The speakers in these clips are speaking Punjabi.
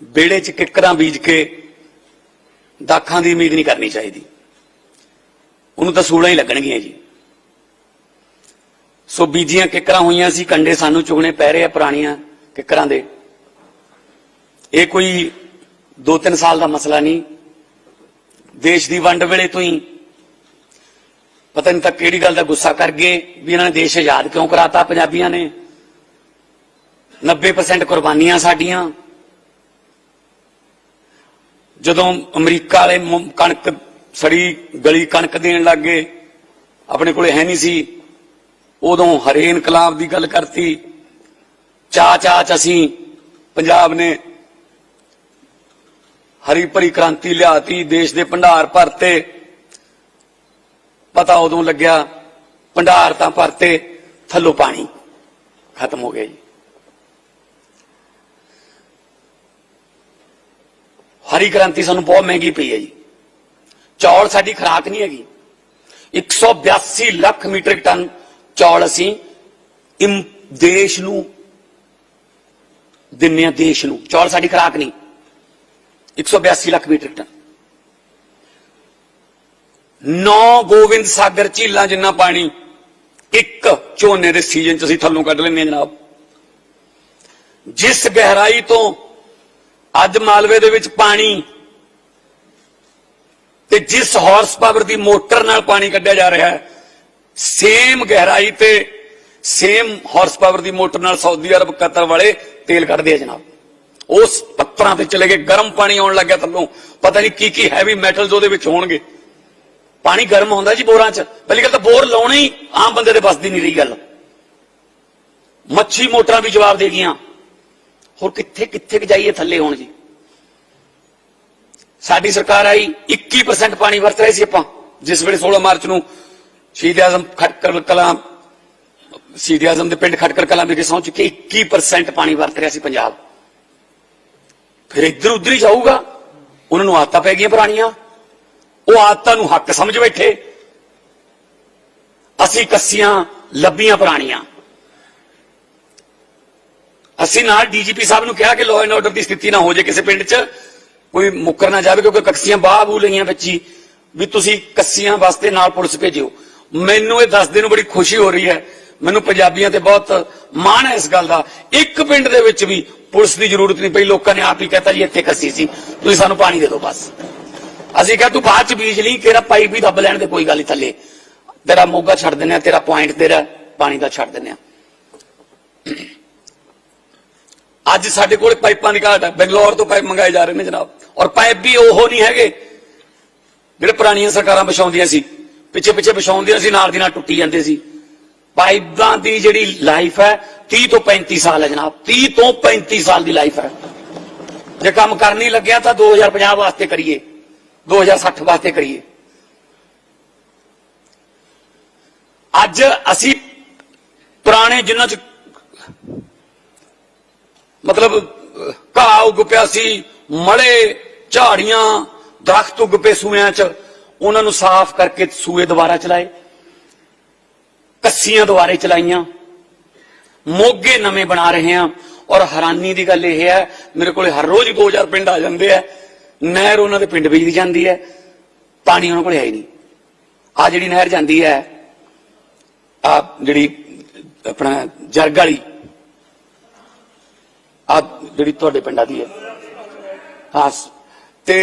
ਬੇੜੇ 'ਚ ਕਿੱਕਰਾਂ ਬੀਜ ਕੇ ਦਾਖਾਂ ਦੀ ਉਮੀਦ ਨਹੀਂ ਕਰਨੀ ਚਾਹੀਦੀ। ਉਹਨੂੰ ਤਾਂ ਸੂਲਾਂ ਹੀ ਲੱਗਣਗੀਆਂ ਜੀ। ਸੋ ਬੀਜੀਆਂ ਕਿੱਕਰਾਂ ਹੋਈਆਂ ਸੀ, ਕੰਡੇ ਸਾਨੂੰ ਚੁਗਣੇ ਪੈ ਰਹੇ ਆ ਪੁਰਾਣੀਆਂ ਕਿੱਕਰਾਂ ਦੇ। ਇਹ ਕੋਈ 2-3 ਸਾਲ ਦਾ ਮਸਲਾ ਨਹੀਂ। ਦੇਸ਼ ਦੀ ਵੰਡ ਵੇਲੇ ਤੋਂ ਹੀ ਪਤਾ ਨਹੀਂ ਤਾਂ ਕਿਹੜੀ ਗੱਲ ਦਾ ਗੁੱਸਾ ਕਰ ਗਏ ਵੀ ਇਹਨਾਂ ਨੇ ਦੇਸ਼ ਆਜ਼ਾਦ ਕਿਉਂ ਕਰਾਤਾ ਪੰਜਾਬੀਆਂ ਨੇ। 90% ਕੁਰਬਾਨੀਆਂ ਸਾਡੀਆਂ। ਜਦੋਂ ਅਮਰੀਕਾ ਵਾਲੇ ਕਣਕ, ਸੜੀ ਗਲੀ ਕਣਕ ਦੇਣ ਲੱਗ ਗਏ, ਆਪਣੇ ਕੋਲੇ ਹੈ ਨਹੀਂ ਸੀ, ਉਦੋਂ ਹਰੇ ਇਨਕਲਾਬ ਦੀ ਗੱਲ ਕਰਤੀ ਚਾ ਚਾ ਚ ਅਸੀਂ ਪੰਜਾਬ ਨੇ ਹਰੀ ਭਰੀ ਕ੍ਰਾਂਤੀ ਲਿਆਤੀ, ਦੇਸ਼ ਦੇ ਭੰਡਾਰ ਭਰਤੇ, ਪਤਾ ਉਦੋਂ ਲੱਗਿਆ, ਭੰਡਾਰ ਤਾਂ ਭਰਤੇ, ਥੱਲੋਂ ਪਾਣੀ ਖਤਮ ਹੋ ਗਿਆ ਜੀ। ਹਰੀ ਕ੍ਰਾਂਤੀ ਸਾਨੂੰ ਬਹੁਤ ਮਹਿੰਗੀ ਪਈ ਹੈ ਜੀ ਚੌਲ ਸਾਡੀ ਖਰਾਕ ਨਹੀਂ ਹੈਗੀ 182 ਲੱਖ ਮੀਟ੍ਰਿਕ ਟਨ ਚੌਲ ਅਸੀਂ ਇਮ ਦੇਸ਼ ਨੂੰ ਦਿੰਨੇ ਆ ਦੇਸ਼ ਨੂੰ ਚੌਲ ਸਾਡੀ ਖਰਾਕ ਨਹੀਂ 182 ਲੱਖ ਮੀਟ੍ਰਿਕ ਟਨ ਨੌ ਗੋਬਿੰਦ ਸਾਗਰ ਝੀਲਾਂ ਜਿੰਨਾ ਪਾਣੀ ਇੱਕ ਝੋਨੇ ਦੇ ਸੀਜ਼ਨ ਚ ਅਸੀਂ ਥੱਲੋਂ ਕੱਢ ਲੈਂਦੇ ਹਾਂ ਜਨਾਬ ਜਿਸ ਗਹਿਰਾਈ ਤੋਂ ਅੱਜ ਮਾਲਵੇ ਦੇ ਵਿੱਚ ਪਾਣੀ ਤੇ ਜਿਸ ਹਾਰਸ ਪਾਵਰ ਦੀ ਮੋਟਰ ਨਾਲ ਪਾਣੀ ਕੱਢਿਆ ਜਾ ਰਿਹਾ ਹੈ ਸੇਮ ਗਹਿਰਾਈ ਤੇ ਸੇਮ ਹਾਰਸ ਪਾਵਰ ਦੀ ਮੋਟਰ ਨਾਲ ਸਾਊਦੀ ਅਰਬ, ਕਤਰ ਵਾਲੇ ਤੇਲ ਕੱਢਦੇ ਆ ਜਨਾਬ। ਉਸ ਪੱਤਰਾਂ ਤੇ ਚਲੇ ਗਏ, ਗਰਮ ਪਾਣੀ ਆਉਣ ਲੱਗਿਆ ਥੱਲੋਂ। ਪਤਾ ਨਹੀਂ ਕੀ ਕੀ ਹੈਵੀ ਮੈਟਲਸ ਉਹਦੇ ਵਿੱਚ ਹੋਣਗੇ। ਪਾਣੀ ਗਰਮ ਹੁੰਦਾ ਜੀ ਬੋਰਾਂ 'ਚ। ਪਹਿਲੀ ਗੱਲ ਤਾਂ ਬੋਰ ਲਾਉਣਾ ਹੀ ਆਮ ਬੰਦੇ ਦੇ ਬਸ ਦੀ ਨਹੀਂ ਰਹੀ ਗੱਲ। ਮੱਛੀ ਮੋਟਰਾਂ ਵੀ ਜਵਾਬ ਦੇ ਗਈਆਂ। ਹੋਰ ਕਿੱਥੇ ਕਿੱਥੇ ਕੁ ਜਾਈਏ ਥੱਲੇ ਹੋਣ ਜੀ? ਸਾਡੀ ਸਰਕਾਰ ਆਈ 21% ਪਾਣੀ ਵਰਤ ਰਹੇ ਸੀ ਆਪਾਂ, ਜਿਸ ਵੇਲੇ 16 ਮਾਰਚ ਨੂੰ ਸ਼ਹੀਦ ਆਜ਼ਮ ਖਟਕਰ ਕਲਾਂ, ਸ਼ਹੀਦ ਆਜ਼ਮ ਦੇ ਪਿੰਡ ਖਟਕਰ ਕਲਾਂ ਵਿਖੇ ਸਹੁੰ ਚੁੱਕੇ 21% ਪਾਣੀ ਵਰਤ ਰਿਹਾ ਸੀ ਪੰਜਾਬ। ਫਿਰ ਇੱਧਰ ਉੱਧਰ ਹੀ ਜਾਊਗਾ, ਉਹਨਾਂ ਨੂੰ ਆਦਤਾਂ ਪੈ ਗਈਆਂ ਪੁਰਾਣੀਆਂ, ਉਹ ਆਦਤਾਂ ਨੂੰ ਹੱਕ ਸਮਝ ਬੈਠੇ। ਅਸੀਂ ਕੱਸੀਆਂ ਲੱਭੀਆਂ ਪੁਰਾਣੀਆਂ। ਅਸੀਂ ਨਾਲ ਡੀਜੀਪੀ ਸਾਹਿਬ ਨੂੰ ਕਿਹਾ ਕਿ ਲਾਅ ਐਂਡ ਆਰਡਰ ਦੀ ਸਥਿਤੀ ਨਾ ਹੋ ਜਾਏ ਕਿਸੇ ਪਿੰਡ 'ਚ, ਕੋਈ ਮੁੱਕਰ ਨਾ ਜਾਵੇ ਕਿਉਂਕਿ ਕੱਸੀਆਂ ਬਾਹ ਬੂ ਲਈਆਂ ਬੱਚੀ ਵੀ ਤੁਸੀਂ ਕੱਸੀਆਂ ਵਾਸਤੇ ਨਾਲ ਪੁਲਿਸ ਭੇਜਿਓ। ਮੈਨੂੰ ਇਹ ਦੱਸਦੇ ਨੂੰ ਬੜੀ ਖੁਸ਼ੀ ਹੋ ਰਹੀ ਹੈ। ਮੈਨੂੰ ਪੰਜਾਬੀਆਂ ਤੇ ਬਹੁਤ ਮਾਣ ਹੈ ਇਸ ਗੱਲ ਦਾ। ਇੱਕ ਪਿੰਡ ਦੇ ਵਿੱਚ ਵੀ ਪੁਲਿਸ ਦੀ ਜ਼ਰੂਰਤ ਨਹੀਂ ਪਈ, ਲੋਕਾਂ ਨੇ ਆਪ ਹੀ ਕਹਤਾ ਜੀ ਇੱਥੇ ਕੱਸੀ ਸੀ। ਤੁਸੀਂ ਸਾਨੂੰ ਪਾਣੀ ਦੇ ਦਿਓ ਬਸ। ਅਸੀਂ ਕਿਹਾ ਤੂੰ ਬਾਅਦ ਚ ਬੀਜ ਲਈ, ਤੇਰਾ ਪਾਈਪ ਵੀ ਦੱਬ ਲੈਣ ਦੇ ਕੋਈ ਗੱਲ ਨਹੀਂ ਥੱਲੇ। ਤੇਰਾ ਮੋਗਾ ਛੱਡ ਦਿੰਦੇ ਆ ਤੇਰਾ ਪੁਆਇੰਟ ਤੇਰਾ ਪਾਣੀ ਦਾ ਛੱਡ ਦਿੰਦੇ ਆ ਅੱਜ ਸਾਡੇ ਕੋਲ ਪਾਈਪਾਂ ਦੀ ਘਾਟ ਹੈ। ਬੰਗਲੌਰ ਤੋਂ ਪਾਈਪ ਮੰਗਾਏ ਜਾ ਰਹੇ ਨੇ ਜਨਾਬ। ਔਰ ਪਾਈਪ ਵੀ ਉਹ ਨਹੀਂ ਹੈਗੇ ਜਿਹੜੇ ਪੁਰਾਣੀਆਂ ਸਰਕਾਰਾਂ ਵਿਛਾਉਂਦੀਆਂ ਸੀ। ਪਿੱਛੇ ਪਿੱਛੇ ਵਿਛਾਉਂਦੀਆਂ ਸੀ, ਨਾਲ ਦੀ ਨਾਲ ਟੁੱਟੀ ਜਾਂਦੇ ਸੀ। ਪਾਈਪਾਂ ਦੀ ਜਿਹੜੀ ਲਾਈਫ ਹੈ 30 ਤੋਂ 35 ਸਾਲ ਹੈ ਜਨਾਬ। 30 ਤੋਂ 35 ਸਾਲ ਦੀ ਲਾਈਫ ਹੈ। ਜੇ ਕੰਮ ਕਰਨ ਨਹੀਂ ਲੱਗਿਆ ਤਾਂ 2050 ਵਾਸਤੇ ਕਰੀਏ। 2060 ਵਾਸਤੇ ਕਰੀਏ। ਅੱਜ ਅਸੀਂ ਪੁਰਾਣੇ ਜਿਨ੍ਹਾਂ ਚ ਮਤਲਬ, ਘਾਹ ਉੱਗ ਪਿਆ ਸੀ, ਮਲੇ, ਝਾੜੀਆਂ, ਦਰਖਤ ਉੱਗ ਪਏ ਸੂਇਆਂ 'ਚ। ਉਹਨਾਂ ਨੂੰ ਸਾਫ਼ ਕਰਕੇ ਸੂਏ ਦੁਬਾਰਾ ਚਲਾਏ। ਕੱਸੀਆਂ ਦੁਬਾਰੇ ਚਲਾਈਆਂ। ਮੋਗੇ ਨਵੇਂ ਬਣਾ ਰਹੇ ਹਾਂ। ਔਰ ਹੈਰਾਨੀ ਦੀ ਗੱਲ ਇਹ ਹੈ, ਮੇਰੇ ਕੋਲੇ ਹਰ ਰੋਜ਼ ਹੀ 2000 ਪਿੰਡ ਆ ਜਾਂਦੇ ਆ। ਨਹਿਰ ਉਹਨਾਂ ਦੇ ਪਿੰਡ ਵਿੱਚ ਜਾਂਦੀ ਹੈ। ਪਾਣੀ ਉਹਨਾਂ ਕੋਲੇ ਆਈ ਨਹੀਂ। ਆ ਜਿਹੜੀ ਨਹਿਰ ਜਾਂਦੀ ਹੈ ਆ ਜਿਹੜੀ ਆਪਣਾ ਜਰਗ ਵਾਲੀ ਆ ਜਿਹੜੀ ਤੁਹਾਡੇ ਪਿੰਡਾਂ ਦੀ ਹੈ। ਹਾਂ ਤੇ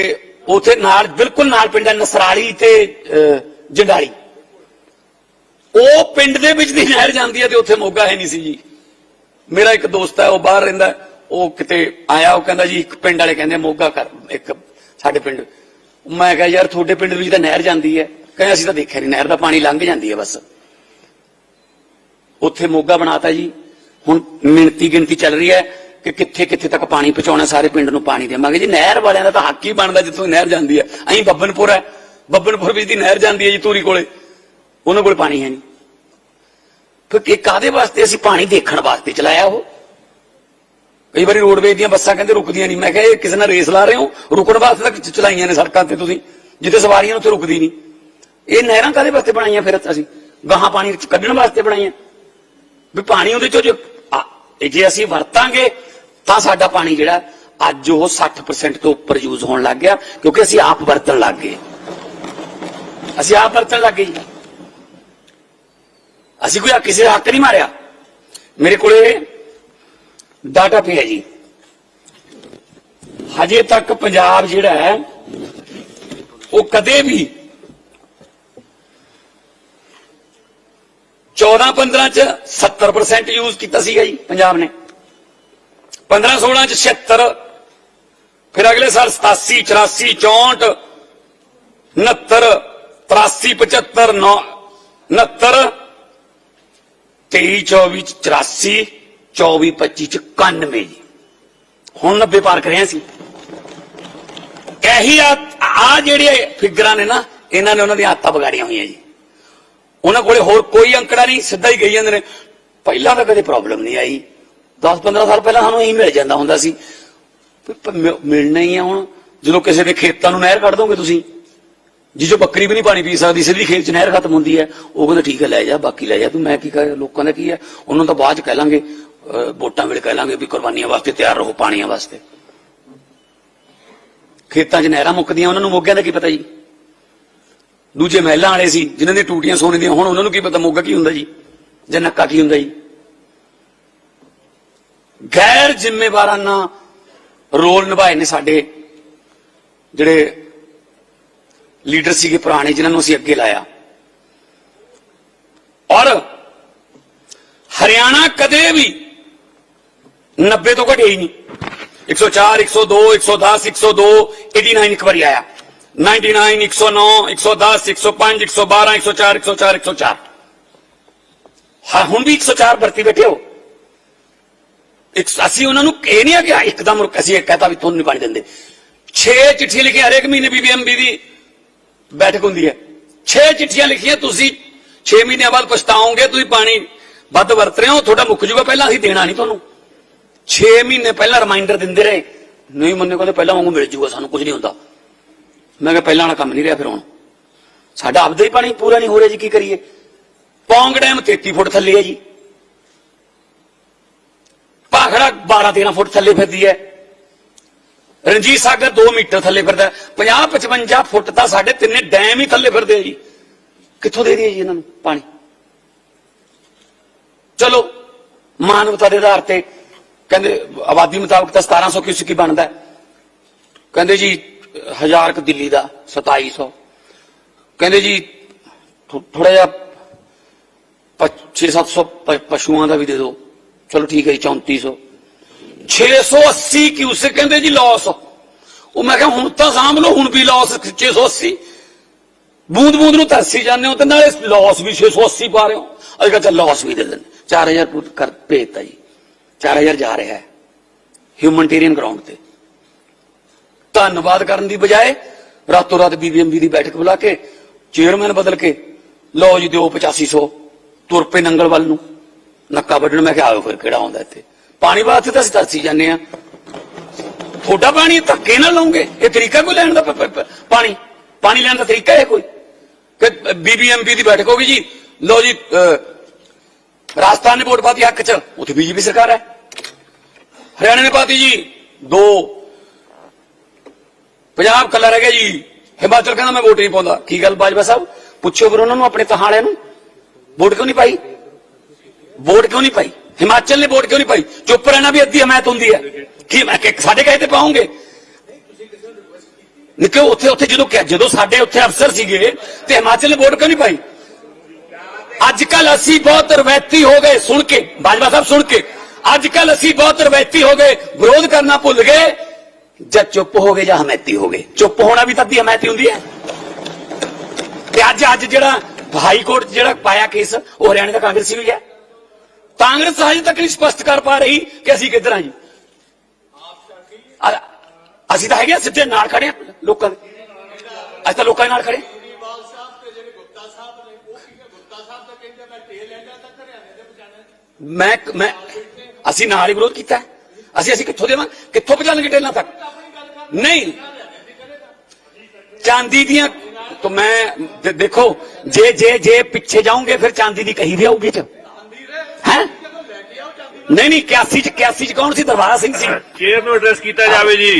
ਉਥੇ ਨਾਲ, ਬਿਲਕੁਲ ਨਾਲ ਪਿੰਡ ਨਸਰਾਲੀ ਤੇ ਜੰਡਾਲੀ। ਉਹ ਪਿੰਡ ਦੇ ਵਿੱਚ ਦੀ ਨਹਿਰ ਜਾਂਦੀ ਹੈ ਤੇ ਉੱਥੇ ਮੋਗਾ ਹੈ ਨਹੀਂ ਸੀ ਜੀ। ਮੇਰਾ ਇੱਕ ਦੋਸਤ ਹੈ, ਉਹ ਬਾਹਰ ਰਹਿੰਦਾ ਉਹ ਕਿਤੇ ਆਇਆ, ਉਹ ਕਹਿੰਦਾ ਜੀ, ਇੱਕ ਪਿੰਡ ਵਾਲੇ ਕਹਿੰਦੇ ਮੋਗਾ ਕਰ, ਇੱਕ ਸਾਡੇ ਪਿੰਡ। ਮੈਂ ਕਿਹਾ, ਯਾਰ, ਤੁਹਾਡੇ ਪਿੰਡ ਵਿੱਚ ਤਾਂ ਨਹਿਰ ਜਾਂਦੀ ਹੈ। ਕਹਿੰਦੇ, ਅਸੀਂ ਤਾਂ ਦੇਖਿਆ ਨਹੀਂ, ਨਹਿਰ ਦਾ ਪਾਣੀ ਲੰਘ ਜਾਂਦੀ ਹੈ ਬਸ। ਉੱਥੇ ਮੋਗਾ ਬਣਾਤਾ ਜੀ। ਹੁਣ ਮਿਣਤੀ ਗਿਣਤੀ ਚੱਲ ਰਹੀ ਹੈ। ਕਿ ਕਿੱਥੇ ਕਿੱਥੇ ਤੱਕ ਪਾਣੀ ਪਹੁੰਚਾਉਣਾ, ਸਾਰੇ ਪਿੰਡ ਨੂੰ ਪਾਣੀ ਦੇਵਾਂਗੇ। ਜੀ, ਨਹਿਰ ਵਾਲਿਆਂ ਦਾ ਤਾਂ ਹੱਕ ਹੀ ਬਣਦਾ ਜਿੱਥੋਂ ਨਹਿਰ ਜਾਂਦੀ ਹੈ। ਅਹੀਂ ਬੱਬਨਪੁਰ ਹੈ। ਬੱਬਨਪੁਰ ਵਿੱਚ ਦੀ ਨਹਿਰ ਜਾਂਦੀ ਹੈ ਜੀ ਤੂਰੀ ਕੋਲੇ। ਉਹਨਾਂ ਕੋਲ ਪਾਣੀ ਹੈ ਨਹੀਂ। ਫਿਰ ਕਿ ਕਾਦੇ ਵਾਸਤੇ ਅਸੀਂ ਪਾਣੀ ਦੇਖਣ ਵਾਸਤੇ ਚਲਾਇਆ ਉਹ? ਕਈ ਵਾਰੀ ਰੋਡਵੇਜ਼ ਦੀਆਂ ਬੱਸਾਂ ਕਹਿੰਦੇ ਰੁਕਦੀਆਂ ਨਹੀਂ। ਮੈਂ ਕਿਹਾ, ਇਹ ਕਿਸੇ ਨਾਲ ਰੇਸ ਲਾ ਰਹੇ ਹੋ? ਰੁਕਣ ਵਾਸਤੇ ਤਾਂ ਚਲਾਈਆਂ ਨੇ ਸੜਕਾਂ ਤੇ ਤੁਸੀਂ। ਜਿੱਥੇ ਸਵਾਰੀਆਂ ਨੇ ਉੱਥੇ ਰੁਕਦੀ ਨਹੀਂ। ਇਹ ਨਹਿਰਾਂ ਕਾਦੇ ਵਾਸਤੇ ਬਣਾਈਆਂ ਫਿਰ ਅਸੀਂ? ਗਾਹਾਂ ਪਾਣੀ ਕੱਢਣ ਵਾਸਤੇ ਬਣਾਈਆਂ। ਵੀ ਪਾਣੀ ਉਹਦੇ ਚੋਂ ਜੇ ਜੇ ਅਸੀਂ ਵਰਤਾਂਗੇ ਤਾਂ ਸਾਡਾ ਪਾਣੀ ਜਿਹੜਾ ਅੱਜ ਉਹ 60% ਤੋਂ ਉੱਪਰ ਯੂਜ਼ ਹੋਣ ਲੱਗ ਗਿਆ, ਕਿਉਂਕਿ ਅਸੀਂ ਆਪ ਵਰਤਣ ਲੱਗ ਗਏ। ਅਸੀਂ ਆਪ ਵਰਤਣ ਲੱਗ ਗਏ ਜੀ। ਅਸੀਂ ਕੋਈ ਕਿਸੇ ਦਾ ਹੱਕ ਨਹੀਂ ਮਾਰਿਆ। ਮੇਰੇ ਕੋਲੇ ਡਾਟਾ ਪਿਆ ਜੀ। ਹਜੇ ਤੱਕ ਪੰਜਾਬ ਜਿਹੜਾ ਹੈ, ਉਹ ਕਦੇ ਵੀ 14 15 ਚ 70% ਯੂਜ਼ ਕੀਤਾ ਸੀਗਾ ਜੀ, ਪੰਜਾਬ ਨੇ। 15 16 ਚ 76 ਫਿਰ ਅਗਲੇ ਸਾਲ 87 84 64 69 83 75 ਨੌ- 69 23 24 ਚ 84 24 25 ਚ 91 ਜੀ। ਹੁਣ 90 ਪਾਰ ਕਰਿਆ ਸੀ। ਇਹੀ ਆ ਆ ਜਿਹੜੇ ਫਿਗਰਾਂ ਨੇ ਨਾ, ਇਹਨਾਂ ਨੇ ਉਹਨਾਂ ਦੀਆਂ ਆਦਤਾਂ ਵਿਗਾੜੀਆਂ ਹੋਈਆਂ ਜੀ। ਉਹਨਾਂ ਕੋਲੇ ਹੋਰ ਕੋਈ ਅੰਕੜਾ ਨਹੀਂ, ਸਿੱਧਾ ਹੀ ਗਈ ਜਾਂਦੇ ਨੇ, ਪਹਿਲਾਂ ਤਾਂ ਕਦੇ ਪ੍ਰੋਬਲਮ ਨਹੀਂ ਆਈ। 10 15 ਸਾਲ ਪਹਿਲਾਂ ਸਾਨੂੰ ਇਹੀ ਮਿਲ ਜਾਂਦਾ ਹੁੰਦਾ ਸੀ ਮਿਲਣਾ ਹੀ ਆ ਹੁਣ। ਜਦੋਂ ਕਿਸੇ ਦੇ ਖੇਤਾਂ ਨੂੰ ਨਹਿਰ ਕੱਢ ਦੋਗੇ ਤੁਸੀਂ ਜਿੱਜੋ ਬੱਕਰੀ ਵੀ ਨਹੀਂ ਪਾਣੀ ਪੀ ਸਕਦੀ ਸਿੱਧੀ ਖੇਤ 'ਚ ਨਹਿਰ ਖਤਮ ਹੁੰਦੀ ਹੈ ਉਹ ਕਹਿੰਦਾ ਠੀਕ ਹੈ ਲੈ ਜਾ ਬਾਕੀ ਲੈ ਜਾ। ਤੂੰ ਮੈਂ ਕੀ ਕਰ ਲੋਕਾਂ ਦਾ ਕੀ ਹੈ? ਉਹਨਾਂ ਨੂੰ ਤਾਂ ਬਾਅਦ ਚ ਕਹਿ ਲਾਂਗੇ ਅਹ, ਵੋਟਾਂ ਵੇਲੇ ਕਹਿ ਲਾਂਗੇ ਵੀ ਕੁਰਬਾਨੀਆਂ ਵਾਸਤੇ ਤਿਆਰ ਰਹੋ ਪਾਣੀਆਂ ਵਾਸਤੇ। ਖੇਤਾਂ 'ਚ ਨਹਿਰਾਂ ਮੁੱਕਦੀਆਂ ਉਹਨਾਂ ਨੂੰ ਮੋਗਿਆਂ ਦਾ ਕੀ ਪਤਾ ਜੀ? ਦੂਜੇ ਮਹਿਲਾਂ ਵਾਲੇ ਸੀ ਜਿਨ੍ਹਾਂ ਦੀਆਂ ਟੂਟੀਆਂ ਸੋਨੇ ਦੀਆਂ ਹੁਣ ਉਹਨਾਂ ਨੂੰ ਕੀ ਪਤਾ ਮੋਗਾ ਕੀ ਹੁੰਦਾ ਜੀ? ਜਾਂ ਨੱਕਾ ਕੀ ਹੁੰਦਾ ਜੀ? ਗੈਰ ਜ਼ਿੰਮੇਵਾਰਾਨਾ ਰੋਲ ਨਿਭਾਏ ਨੇ ਸਾਡੇ ਜਿਹੜੇ ਲੀਡਰ ਸੀਗੇ ਪੁਰਾਣੇ ਜਿਨ੍ਹਾਂ ਨੂੰ ਅਸੀਂ ਅੱਗੇ ਲਾਇਆ ਔਰ ਹਰਿਆਣਾ ਕਦੇ ਵੀ 90 ਤੋਂ ਘਟਿਆ ਹੀ ਨਹੀਂ 104 102 110 102 89 ਇੱਕ ਵਾਰੀ ਆਇਆ 99 109 110 105 112 104 104 104 ਹਾਂ ਹੁਣ ਵੀ 104 ਭਰਤੀ ਬੈਠੇ ਹੋ ਇੱਕ ਅਸੀਂ ਉਹਨਾਂ ਨੂੰ ਇਹ ਨਹੀਂ ਆ ਕਿ ਇੱਕਦਮ ਰੁਕ ਅਸੀਂ ਇਹ ਕਹਤਾ ਵੀ ਤੁਹਾਨੂੰ ਨਹੀਂ ਪਾਣੀ ਦਿੰਦੇ 6 ਚਿੱਠੀਆਂ ਲਿਖੀਆਂ ਹਰੇਕ ਮਹੀਨੇ ਬੀਬੀਐਮਬੀ ਦੀ ਬੈਠਕ ਹੁੰਦੀ ਹੈ 6 ਚਿੱਠੀਆਂ ਲਿਖੀਆਂ ਤੁਸੀਂ 6 ਮਹੀਨਿਆਂ ਬਾਅਦ ਪਛਤਾਓਗੇ ਤੁਸੀਂ ਪਾਣੀ ਵੱਧ ਵਰਤ ਰਹੇ ਹੋ ਤੁਹਾਡਾ ਮੁੱਕ ਜੂਗਾ ਪਹਿਲਾਂ ਅਸੀਂ ਦੇਣਾ ਨਹੀਂ ਤੁਹਾਨੂੰ 6 ਮਹੀਨੇ ਪਹਿਲਾਂ ਰਿਮਾਈਂਡਰ ਦਿੰਦੇ ਰਹੇ ਨਹੀਂ ਮੰਨੇ ਕਹਿੰਦੇ ਪਹਿਲਾਂ ਵਾਂਗੂ ਮਿਲ ਜੂਗਾ ਸਾਨੂੰ ਕੁਝ ਨਹੀਂ ਹੁੰਦਾ ਮੈਂ ਕਿਹਾ ਪਹਿਲਾਂ ਵਾਲਾ ਕੰਮ ਨਹੀਂ ਰਿਹਾ ਫਿਰ ਹੁਣ ਸਾਡਾ ਆਪਦਾ ਹੀ ਪਾਣੀ ਪੂਰਾ ਨਹੀਂ ਹੋ ਰਿਹਾ ਜੀ ਕੀ ਕਰੀਏ ਪੌਂਗ ਡੈਮ 33 ਫੁੱਟ ਥੱਲੇ ਹੈ ਜੀ ਭਾਖੜਾ 12 13 ਫੁੱਟ ਥੱਲੇ ਫਿਰਦੀ ਹੈ। ਰਣਜੀਤ ਸਾਗਰ 2 ਮੀਟਰ ਥੱਲੇ ਫਿਰਦਾ 50 55 ਫੁੱਟ ਤਾਂ ਸਾਡੇ ਤਿੰਨੇ ਡੈਮ ਹੀ ਥੱਲੇ ਫਿਰਦੇ ਆ ਜੀ। ਕਿੱਥੋਂ ਦੇ ਦਈਏ ਜੀ ਇਹਨਾਂ ਨੂੰ ਪਾਣੀ? ਚਲੋ, ਮਾਨਵਤਾ ਦੇ ਆਧਾਰ ਤੇ ਕਹਿੰਦੇ ਆਬਾਦੀ ਮੁਤਾਬਕ ਤਾਂ 1700 ਕਿਊਸਿਕ ਹੀ ਬਣਦਾ ਕਹਿੰਦੇ ਜੀ, ਹਜ਼ਾਰ ਕ ਦਿੱਲੀ ਦਾ 2700 ਕਹਿੰਦੇ ਜੀ ਥੋੜਾ ਜਿਹਾ 6-700 ਪਸ਼ੂਆਂ ਦਾ ਵੀ ਦੇ ਦਿਓ। ਚਲੋ ਠੀਕ ਹੈ ਜੀ 3400 680 ਕਿਊਸਿਕ ਕਹਿੰਦੇ ਜੀ ਲਾਸ ਉਹ ਮੈਂ ਕਿਹਾ ਹੁਣ ਤਾਂ ਸਾਂਭ ਲਓ ਹੁਣ ਵੀ ਲਾਸ 680 ਬੂੰਦ ਬੂੰਦ ਨੂੰ ਤਰਸੀ ਜਾਂਦੇ ਹੋ ਤੇ ਨਾਲੇ ਲਾਸ ਵੀ 680 ਪਾ ਰਹੇ ਹੋ। ਅੱਜ ਕੱਲ੍ਹ ਚੱਲ ਲਾਸ ਵੀ ਦੇ ਦੇਣ 4000 ਪੁੱਟ ਕਰ ਭੇਜਤਾ ਜੀ। 4000 ਜਾ ਰਿਹਾ ਹੈ। ਹਿਊਮਨਟੇਰੀਅਨ ਗਰਾਊਂਡ ਤੇ। ਧੰਨਵਾਦ ਕਰਨ ਦੀ ਬਜਾਏ ਰਾਤੋਂ ਰਾਤ ਬੀਬੀਐਮਬੀ ਦੀ ਬੈਠਕ ਬੁਲਾ ਕੇ ਚੇਅਰਮੈਨ ਬਦਲ ਕੇ, ਲਓ ਜੀ ਦਿਓ 8500 ਤੁਰ ਪਏ ਨੰਗਲ ਵੱਲ ਨੂੰ। ਨੱਕਾ ਵੱਢਣ, ਮੈਂ ਕਿਹਾ ਆਓ ਫਿਰ ਕਿਹੜਾ ਆਉਂਦਾ ਇੱਥੇ। ਪਾਣੀ ਵਾਸਤੇ ਤਾਂ ਅਸੀਂ ਤਰਸੀ ਜਾਂਦੇ ਆ ਤੁਹਾਡਾ ਪਾਣੀ ਧੱਕੇ ਨਾਲ ਲਾਉਂਗੇ? ਇਹ ਤਰੀਕਾ ਕੋਈ ਲੈਣ ਦਾ ਪਾਣੀ? ਪਾਣੀ ਲੈਣ ਦਾ ਤਰੀਕਾ ਹੈ ਕੋਈ? ਕਿ ਬੀਬੀਐਮਪੀ ਦੀ ਬੈਠਕ ਹੋ ਗਈ ਜੀ। ਲਓ ਜੀ ਰਾਜਸਥਾਨ ਨੇ ਵੋਟ ਪਾਤੀ ਹੱਕ ਚ। ਉੱਥੇ ਬੀਜੇਪੀ ਸਰਕਾਰ ਹੈ। ਹਰਿਆਣਾ ਨੇ ਪਾਤੀ ਜੀ, ਦੋ। ਪੰਜਾਬ ਕੱਲਾ ਰਹਿ ਗਿਆ ਜੀ। ਹਿਮਾਚਲ ਕਹਿੰਦਾ ਮੈਂ ਵੋਟ ਨਹੀਂ ਪਾਉਂਦਾ। ਕੀ ਗੱਲ ਬਾਜਵਾ ਸਾਹਿਬ? ਪੁੱਛੋ ਫਿਰ ਉਹਨਾਂ ਨੂੰ, ਆਪਣੇ ਤਹਾਲਿਆਂ ਨੂੰ। ਵੋਟ ਕਿਉਂ ਨਹੀਂ ਪਾਈ? ਵੋਟ ਕਿਉਂ ਨਹੀਂ ਪਾਈ ਹਿਮਾਚਲ ਨੇ ਵੋਟ ਕਿਉਂ ਨਹੀਂ ਪਾਈ ਚੁੱਪ ਰਹਿਣਾ ਵੀ ਅੱਧੀ ਹਮਾਇਤ ਹੁੰਦੀ ਹੈ ਕੀ ਮੈਂ ਕਿ ਸਾਡੇ ਕਹੇ ਤੇ ਪਾਉਂਗੇ ਨਿੱਕੇ ਉੱਥੇ ਉੱਥੇ ਜਦੋਂ ਕਿ- ਜਦੋਂ ਸਾਡੇ ਉੱਥੇ ਅਫਸਰ ਸੀਗੇ ਤੇ ਹਿਮਾਚਲ ਨੇ ਵੋਟ ਕਿਉਂ ਨਹੀਂ ਪਾਈ ਅੱਜ ਕੱਲ ਅਸੀਂ ਬਹੁਤ ਰਵੈਤੀ ਹੋ ਗਏ ਸੁਣ ਕੇ ਬਾਜਵਾ ਸਾਹਿਬ ਸੁਣ ਕੇ ਅੱਜ ਕੱਲ ਅਸੀਂ ਬਹੁਤ ਰਵੈਤੀ ਹੋ ਗਏ ਵਿਰੋਧ ਕਰਨਾ ਭੁੱਲ ਗਏ ਜਦ ਚੁੱਪ ਹੋ ਗਏ ਜਾਂ ਹਮੈਤੀ ਹੋ ਗਏ ਚੁੱਪ ਹੋਣਾ ਵੀ ਤਾਂ ਦੀ ਹਮੈਤੀ ਹੁੰਦੀ ਹੈ ਤੇ ਅੱਜ ਅੱਜ ਜਿਹੜਾ ਹਾਈ ਕੋਰਟ 'ਚ ਜਿਹੜਾ ਪਾਇਆ ਕੇਸ ਉਹ ਹਰਿਆਣਾ ਦਾ ਕਾਂਗਰਸੀ ਵੀ ਹੈ ਕਾਂਗਰਸ ਹਜੇ ਤੱਕ ਨਹੀਂ ਸਪਸ਼ਟ ਕਰ ਪਾ ਰਹੀ ਕਿ ਅਸੀਂ ਕਿੱਧਰ ਹਾਂ ਜੀ ਅ- ਅਸੀਂ ਤਾਂ ਹੈਗੇ ਆ, ਸਿੱਧੇ ਨਾਲ ਖੜੇ ਹਾਂ ਲੋਕਾਂ ਦੇ ਅਸੀਂ ਤਾਂ ਲੋਕਾਂ ਦੇ ਨਾਲ ਖੜੇ ਹਾਂ। ਕੇਜਰੀਵਾਲ ਸਾਹਿਬ ਤੇ ਜਿਹੜੇ ਗੁਪਤਾ ਸਾਹਿਬ ਨੇ ਉਹ ਕੀ ਗੁਪਤਾ ਸਾਹਿਬ ਤਾਂ ਕਹਿੰਦੇ ਮੈਂ ਤੇਲ ਲੈਣਾ ਤਾਂ ਹਰਿਆਣੇ ਦੇ ਬਚਾਣੇ ਮੈਂ ਮੈਂ ਅਸੀਂ ਨਾਲ ਹੀ ਵਿਰੋਧ ਕੀਤਾ ਹੈ। ਅਸੀਂ ਅਸੀਂ ਕਿੱਥੋਂ ਦੇਵਾਂ ਕਿੱਥੋਂ ਪਹੁੰਚਾਣਗੇ ਟੇਲਾਂ ਤੱਕ ਨਹੀਂ ਚਾਂਦੀ ਦੀਆਂ ਤਾਂ ਮੈਂ ਦੇ- ਦੇਖੋ ਜੇ ਜੇ ਜੇ ਪਿੱਛੇ ਜਾਓਗੇ ਫਿਰ ਚਾਂਦੀ ਦੀ ਕਹੀ ਵੀ ਆਊਗੀ ਚ ਹੈ ਜਦੋਂ ਲੈ ਕੇ ਆਓ ਚਾਂਦੀ ਨਹੀਂ ਨਹੀਂ 81 ਚ 81 ਚ ਕੌਣ ਸੀ ਦਰਬਾਰਾ ਸਿੰਘ ਸੀ ਚੇਅਰ ਨੂੰ ਐਡਰੈਸ ਕੀਤਾ ਜਾਵੇ ਜੀ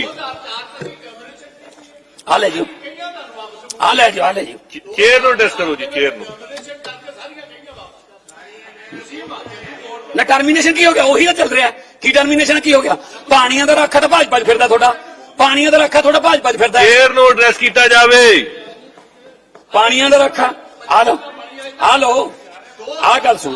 ਆ ਲੈ ਜਿਓ ਆ ਲੈ ਜਿਓ ਆ ਲੈ ਜਿਓ ਚੇਅਰ ਨੂੰ ਐਡਰੈਸ ਕਰੋ ਜੀ ਚੇਅਰ ਨੂੰ ਨਾ ਟਰਮੀਨੇਸ਼ਨ ਕੀ ਹੋ ਗਿਆ ਉਹੀ ਤਾਂ ਚੱਲ ਰਿਹਾ ਕੀ ਟਰਮੀਨੇਸ਼ਨ ਕੀ ਹੋ ਗਿਆ ਪਾਣੀਆਂ ਦਾ ਰੱਖਾ ਤਾਂ ਭਾਜ ਭਾਜ ਫਿਰਦਾ ਤੁਹਾਡਾ ਪਾਣੀਆਂ ਦਾ ਰੱਖਾ ਤੁਹਾਡਾ ਭਾਜ ਭਾਜ ਫਿਰਦਾ ਹੈ। ਚੇਅਰ ਨੂੰ ਐਡਰੈਸ ਕੀਤਾ ਜਾਵੇ ਪਾਣੀਆਂ ਦਾ ਰੱਖਾ ਆ ਲੋ ਆ ਲੋ ਆ ਗੱਲ ਸੁਣ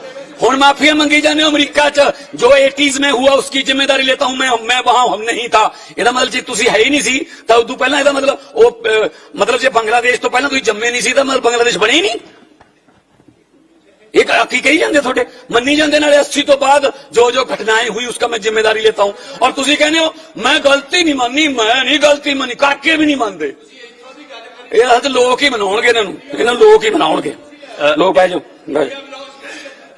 हूँ माफिया मंगी जाने अमरीका च। जो एटीज में हुआ उसकी ज़िम्मेदारी लेता हूँ मैं मैं वहाँ हम नहीं था। ਇਹਦਾ ਮਤਲਬ ਜੇ ਤੁਸੀਂ ਹੈ ਹੀ ਨਹੀਂ ਸੀ ਤਾਂ ਉਦੋਂ ਪਹਿਲਾਂ ਇਹਦਾ ਮਤਲਬ ਉਹ ਮਤਲਬ ਜੇ ਬੰਗਲਾਦੇਸ਼ ਤੋਂ ਪਹਿਲਾਂ ਤੁਸੀਂ ਜੰਮੇ ਨਹੀਂ ਸੀ ਤਾਂ ਮਤਲਬ ਬੰਗਲਾਦੇਸ਼ एक आकी कही जाते थोड़े मनी जाते अस्सी तो बाद जो जो घटनाएँ हुई उसका मैं ज़िम्मेदारी लेता हूँ। और तुम कहने हो मैं गलती नहीं मानी मैं नहीं गलती मानी काके भी नहीं मानते लोग ही मना लोग ही मना लोग है जो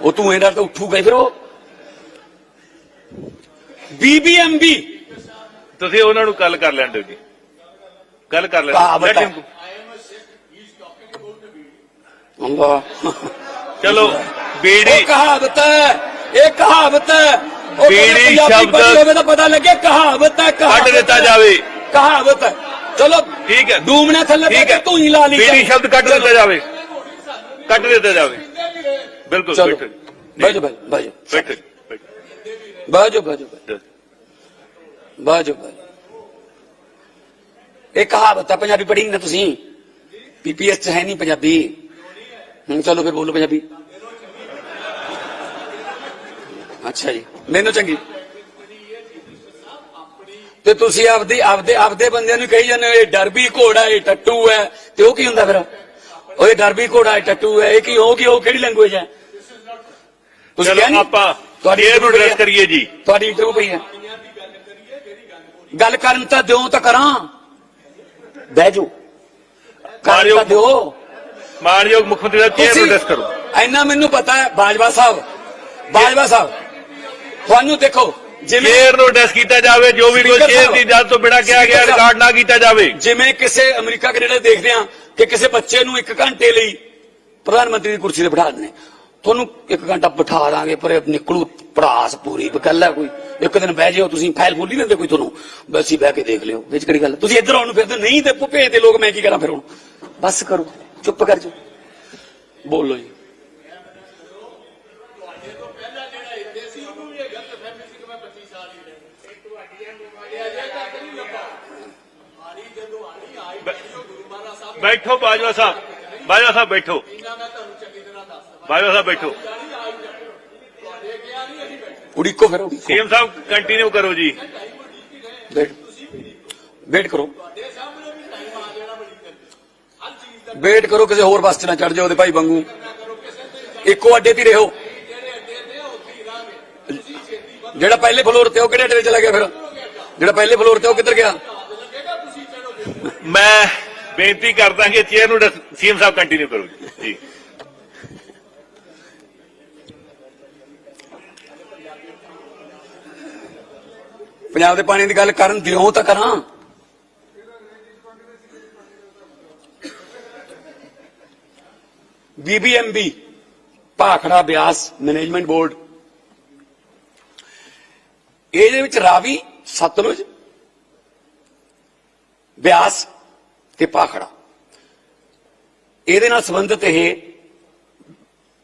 ਉਹ ਤੂੰ ਇਹਦਾ ਤਾਂ ਉੱਠੂਗਾ ਫਿਰ। ਉਹ ਬੀਬੀਐਮਬੀ ਤੁਸੀਂ ਉਹਨਾਂ ਨੂੰ ਕੱਲ ਕਰ ਲੈਣ ਦਿਓ ਜੀ। ਕੱਲ ਕਰ ਲੈਣ ਹੈ। him go. ਅੱਲਾ ਚਲੋ ਇਹ ਬੀੜੀ ਕਹਾਵਤ ਹੈ ਇਹ ਕਹਾਵਤ ਹੈ। ਉਹ ਬੀੜੀ ਪੰਜਾਬੀ ਸ਼ਬਦ- ਹੋਵੇ ਤਾਂ ਪਤਾ ਲੱਗੇ ਕਹਾਵਤ ਹੈ ਕਹਾਵਤ ਕੱਢ ਦਿੱਤਾ ਹੈ। ਜਾਵੇ। ਕਹਾਵਤ ਹੈ। ਚਲੋ ਠੀਕ ਹੈ। ਡੂਮਣੇ ਥੱਲੇ ਠੀਕ ਹੈ। ਤੂੰ ਹੀ ਲਾ ਲਈ ਬੀੜੀ ਸ਼ਬਦ ਕੱਢ ਦਿੱਤਾ ਜਾਵੇ। ਕੱਢ ਦਿੱਤਾ ਜਾਵੇ। ਬਿਲਕੁਲ ਚਲੋ ਬੈਠੋ ਬਾਜੋ ਬਾਜੋ ਬਾਜੋ ਬੈਠੋ ਬੈਠੋ। ਬਾਜੋ ਬਾਜੋ ਬਾਜੋ ਬਾਜੋ ਇਹ ਕਹਾਵਤ ਹੈ ਪੰਜਾਬੀ ਪੜ੍ਹੀ ਨਾ ਤੁਸੀਂ ਪੀਪੀਐਸ ਚ ਹੈ ਨਹੀਂ ਪੰਜਾਬੀ ਹੁਣ ਚਲੋ ਫਿਰ ਬੋਲੋ ਪੰਜਾਬੀ ਅੱਛਾ ਜੀ ਮੈਨੂੰ ਚੰਗੀ ਤੇ ਤੁਸੀਂ ਆਪਦੀ ਆਪਦੇ ਆਪਦੇ ਬੰਦਿਆਂ ਨੂੰ ਕਹੀ ਜਾਂਦੇ ਹੋ ਇਹ ਡਰਬੀ ਘੋੜਾ ਇਹ ਟੱਟੂ ਹੈ ਤੇ ਉਹ ਕੀ ਹੁੰਦਾ ਫਿਰ ਉਹ ਇਹ ਡਰਬੀ ਘੋੜਾ ਇਹ ਟੱਟੂ ਹੈ ਇਹ ਕੀ ਉਹ ਕੀ ਉਹ ਕਿਹੜੀ ਲੈਂਗੁਏਜ ਹੈ ਤੁਸੀਂ ਚਲੋ ਕਿਹਾ ਨਹੀਂ ਆਪਾਂ ਤੁਹਾਡੀ ਚੇਅਰ ਨੂੰ ਐਡਰੈਸ ਕਰੀਏ ਜੀ। ਤੁਹਾਡੀ ਇੰਟਰਵਿਊ ਪਈ ਹੈ। ਗੱਲ ਕਰਨ ਤਾਂ ਦਿਓ ਤਾਂ ਕਰਾਂ। ਬਹਿ ਜਾਓ। ਕਰਨ ਤਾਂ ਦਿਓ। ਮਾਨਯੋਗ ਮੁੱਖ ਮੰਤਰੀ ਦਾ ਚੇਅਰ ਨੂੰ ਕਰੋ? ਇੰਨਾ ਮੈਨੂੰ ਪਤਾ ਹੈ ਬਾਜਵਾ ਸਾਹਿਬ ਬਾਜਵਾ ਸਾਹਿਬ ਤੁਹਾਨੂੰ ਦੇਖੋ ਜਿਵੇਂ ਨੂੰ ਐਡਰੈਸ ਕੀਤਾ ਜਾਵੇ ਜੋ ਵੀ ਕੋਈ Speaker ਸਾਹਿਬ। ਦੀ ਇਜਾਜ਼ਤ ਤੋਂ ਬਿਨਾਂ ਕਿਹਾ ਗਿਆ Speaker ਸਾਹਿਬ। ਰਿਕਾਰਡ ਨਾ ਕੀਤਾ ਜਾਵੇ। ਜਿਵੇਂ ਕਿਸੇ ਅਮਰੀਕਾ ਕੈਨੇਡਾ ਦੇਖਦੇ ਆ ਕਿ ਕਿਸੇ ਬੱਚੇ ਨੂੰ ਇੱਕ ਘੰਟੇ ਲਈ ਪ੍ਰਧਾਨ ਮੰਤਰੀ ਦੀ ਕੁਰਸੀ ਤੇ ਬਿਠਾ ਦਿੰਦੇ ਤੁਹਾਨੂੰ ਇੱਕ ਘੰਟਾ ਬਿਠਾ ਦਾਂਗੇ, ਪਰ ਨਿਕਲੂ ਪੜਾਸ ਪੂਰੀ ਗੱਲ ਕੋਈ। ਇੱਕ ਦਿਨ ਬਹਿ ਜਿਓ, ਤੁਸੀਂ ਫਾਈਲ ਫੁੱਲ ਨਹੀਂ ਕੋਈ ਤੁਹਾਨੂੰ। ਬਸ ਹੀ ਬਹਿ ਕੇ ਦੇਖ ਲਿਓ, ਵਿੱਚ ਕਿਹੜੀ ਗੱਲ ਤੁਸੀਂ ਇੱਧਰ ਆਉਣ ਨੂੰ ਫਿਰਦੇ ਨਹੀਂ ਤੇ ਭੁਪੇ ਤੇ ਲੋਕ ਮੈਂ ਕੀ ਕਰਾਂ ਫਿਰ ਹੁਣ? ਬਸ ਕਰੋ, ਚੁੱਪ ਕਰ ਜਾਓ। ਬੋਲੋ ਜੀ। ਬੈਠੋ ਬਾਜਵਾ ਸਾਹਿਬ ਬਾਜਵਾ ਸਾਹਿਬ ਬੈਠੋ। ਇਹਨਾਂ ਮੈਂ ਤੁਹਾਨੂੰ ਚੰਗੀ ਤਰ੍ਹਾਂ ਦੱਸਦਾ ਬਾਜਵਾ ਸਾਹਿਬ ਬੈਠੋ ਜਾਣੀ ਆਈ ਜਾਣੀ ਤੁਹਾਡੇ ਕਿਹਾ ਨਹੀਂ ਅਸੀਂ ਬੈਠੇ ਉਡੀਕੋ ਫਿਰ ਉਡੀਕੋ ਸੀਐਮ ਸਾਹਿਬ ਕੰਟੀਨਿਊ ਕਰੋ ਜੀ ਵੇਟ ਵੇਟ ਕਰੋ ਤੁਹਾਡੇ ਸਾਹਮਣੇ ਵੀ ਟਾਈਮ ਆ ਜਾਣਾ ਬੜੀ ਜਲਦੀ ਹਰ ਚੀਜ਼ ਦਾ ਵੇਟ ਕਰੋ ਕਿਸੇ ਹੋਰ ਬੱਸ 'ਚ ਨਾ ਚੜ ਜਾਓ ਉਹਦੇ ਭਾਈ ਵਾਂਗੂ ਇੱਕੋ ਅੱਡੇ ਤੇ ਹੀ ਰਹੋ ਜਿਹੜੇ ਅੱਡੇ ਤੇ ਆ, ਉੱਥੇ ਹੀ ਰਾਂਗੇ ਤੁਸੀਂ ਛੇਤੀ ਵੱਧ ਜਿਹੜਾ ਪਹਿਲੇ ਫਲੋਰ ਤੇ ਉਹ ਕਿਹੜੇ ਅੱਡੇ ਤੇ ਚਲਾ ਗਿਆ ਫਿਰ ਜਿਹੜਾ ਪਹਿਲੇ ਫਲੋਰ ਤੇ ਉਹ ਕਿੱਧਰ ਗਿਆ ਲੱਗੇਗਾ ਤੁਸੀਂ ਚੜੋਗੇ ਮੈਂ ਬੇਨਤੀ ਕਰਦਾ ਕਿ ਚੇਅਰ ਨੂੰ ਸੀਐਮ ਸਾਹਿਬ ਕੰਟੀਨਿਊ ਕਰੋ ਜੀ ਪੰਜਾਬ ਦੇ ਪਾਣੀ ਦੀ ਗੱਲ ਕਰਨ ਦਿਓ ਤਾਂ ਕਰਾਂ। BBMB Bhakra Beas management board. ਇਹਦੇ ਵਿੱਚ ਰਾਵੀ, ਸਤਲੁਜ, ਬਿਆਸ ਤੇ ਭਾਖੜਾ। ਇਹਦੇ ਨਾਲ ਸੰਬੰਧਿਤ ਇਹ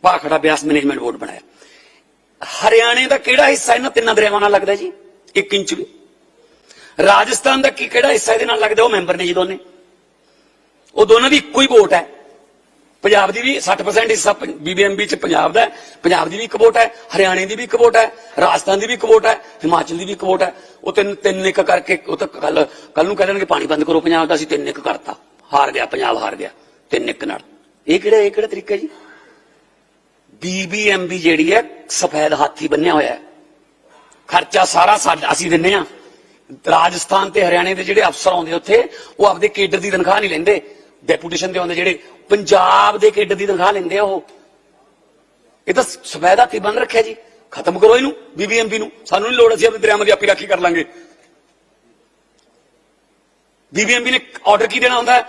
ਭਾਖੜਾ ਬਿਆਸ ਮੈਨੇਜਮੈਂਟ ਬੋਰਡ ਬਣਾਇਆ। ਹਰਿਆਣੇ ਦਾ ਕਿਹੜਾ ਹਿੱਸਾ ਇਹਨਾਂ ਤਿੰਨਾਂ ਦਰਿਆਵਾਂ ਨਾਲ ਲੱਗਦਾ ਜੀ? 1 ਇੰਚ ਵੀ। ਰਾਜਸਥਾਨ ਦਾ ਕੀ ਕਿਹੜਾ ਹਿੱਸਾ ਇਹਦੇ ਨਾਲ ਲੱਗਦਾ ਉਹ ਮੈਂਬਰ ਨੇ ਜੀ ਦੋਨੇ? ਉਹ ਦੋਨਾਂ ਦੀ ਇੱਕੋ ਹੀ ਵੋਟ ਹੈ। ਪੰਜਾਬ ਦੀ ਵੀ 60% ਹਿੱਸਾ ਬੀਬੀਐਮਬੀ ਚ ਪੰਜਾਬ ਦਾ ਪੰਜਾਬ ਦੀ ਵੀ ਇੱਕ ਵੋਟ ਹੈ, ਹਰਿਆਣੇ ਦੀ ਵੀ ਇੱਕ ਵੋਟ ਹੈ, ਰਾਜਸਥਾਨ ਦੀ ਵੀ ਇੱਕ ਵੋਟ ਹੈ, ਹਿਮਾਚਲ ਦੀ ਵੀ ਇੱਕ ਵੋਟ ਹੈ। ਉਹ ਤਿੰਨ ਤਿੰਨ ਇੱਕ ਕਰਕੇ ਉਹ ਤਾਂ ਕੱਲ ਕੱਲ ਨੂੰ ਕਹਿ ਦੇਣਗੇ ਪਾਣੀ ਬੰਦ ਕਰੋ ਪੰਜਾਬ ਦਾ, ਅਸੀਂ ਤਿੰਨ ਇੱਕ ਕਰਤਾ। ਹਾਰ ਗਿਆ, ਪੰਜਾਬ ਹਾਰ ਗਿਆ। ਤਿੰਨ ਇੱਕ ਨਾਲ। ਇਹ ਕਿਹੜਾ ਇਹ ਕਿਹੜਾ ਤਰੀਕਾ ਜੀ? ਬੀਬੀਐਮਬੀ ਜਿਹੜੀ ਹੈ, ਸਫੈਦ ਹਾਥੀ ਬੰਨਿਆ ਹੋਇਆ ਹੈ। ਖਰਚਾ ਸਾਰਾ ਸਾਡਾ ਅਸੀਂ ਦਿੰਨੇ ਆ। ਰਾਜਸਥਾਨ ਤੇ ਹਰਿਆਣੇ ਦੇ ਜਿਹੜੇ ਅਫਸਰ ਆਉਂਦੇ ਉੱਥੇ, ਉਹ ਆਪਦੇ ਕੇਡਰ ਦੀ ਤਨਖਾਹ ਨਹੀਂ ਲੈਂਦੇ। ਡੈਪੂਟੇਸ਼ਨ ਦੇ ਆਉਂਦੇ ਜਿਹੜੇ ਪੰਜਾਬ ਦੇ ਕੇਡਰ ਦੀ ਤਨਖਾਹ ਲੈਂਦੇ ਆ ਉਹ। ਇਹ ਤਾਂ ਸਫੈਦ ਹਾਥੀ ਬੰਨ ਰੱਖਿਆ ਜੀ। ਖਤਮ ਕਰੋ ਇਹਨੂੰ ਬੀਬੀਐਮਬੀ ਨੂੰ। ਸਾਨੂੰ ਨਹੀਂ ਲੋੜ, ਅਸੀਂ ਆਪਣੇ ਦਰਿਆਵਾਂ ਦੀ ਆਪੀ ਰਾਖੀ ਕਰ ਲਾਂਗੇ। ਬੀਬੀਐਮਬੀ ਨੇ ਆਰਡਰ ਕੀ ਦੇਣਾ ਹੁੰਦਾ?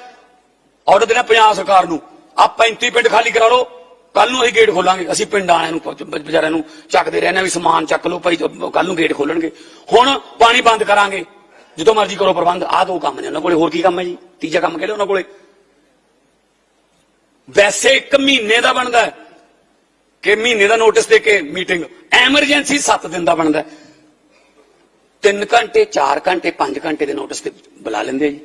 ਆਰਡਰ ਦੇਣਾ ਪੰਜਾਬ ਸਰਕਾਰ ਨੂੰ। ਆ 35 ਪਿੰਡ ਖਾਲੀ ਕਰਾ ਲਓ। ਕੱਲ ਨੂੰ ਅਸੀਂ ਗੇਟ ਖੋਲਾਂਗੇ। ਅਸੀਂ ਪਿੰਡ ਵਾਲਿਆਂ ਨੂੰ ਪ- ਵਿਚਾਰਿਆਂ ਨੂੰ ਚੱਕਦੇ ਰਹਿੰਦੇ ਹਾਂ ਵੀ ਸਮਾਨ ਚੱਕ ਲਓ ਭਾਈ ਕੱਲ ਨੂੰ ਗੇਟ ਖੋਲਣਗੇ। ਹੁਣ ਪਾਣੀ ਬੰਦ ਕਰਾਂਗੇ। ਜਦੋਂ ਮਰਜ਼ੀ ਕਰੋ ਪ੍ਰਬੰਧ। ਆਹ ਦੋ ਕੰਮ ਨੇ ਉਹਨਾਂ ਕੋਲੇ। ਹੋਰ ਕੀ ਕੰਮ ਹੈ ਜੀ? ਤੀਜਾ ਕੰਮ ਕਿਹੜਾ ਉਹਨਾਂ ਕੋਲੇ? ਵੈਸੇ ਇੱਕ ਮਹੀਨੇ ਦਾ ਬਣਦਾ ਹੈ। ਕਿ ਮਹੀਨੇ ਦਾ ਨੋਟਿਸ ਦੇ ਕੇ ਮੀਟਿੰਗ ਐਮਰਜੈਂਸੀ 7 ਦਿਨ ਦਾ ਬਣਦਾ ਹੈ। 3 ਘੰਟੇ 4 ਘੰਟੇ 5 ਘੰਟੇ ਦੇ ਨੋਟਿਸ ਤੇ ਬੁਲਾ ਲੈਂਦੇ ਜੀ।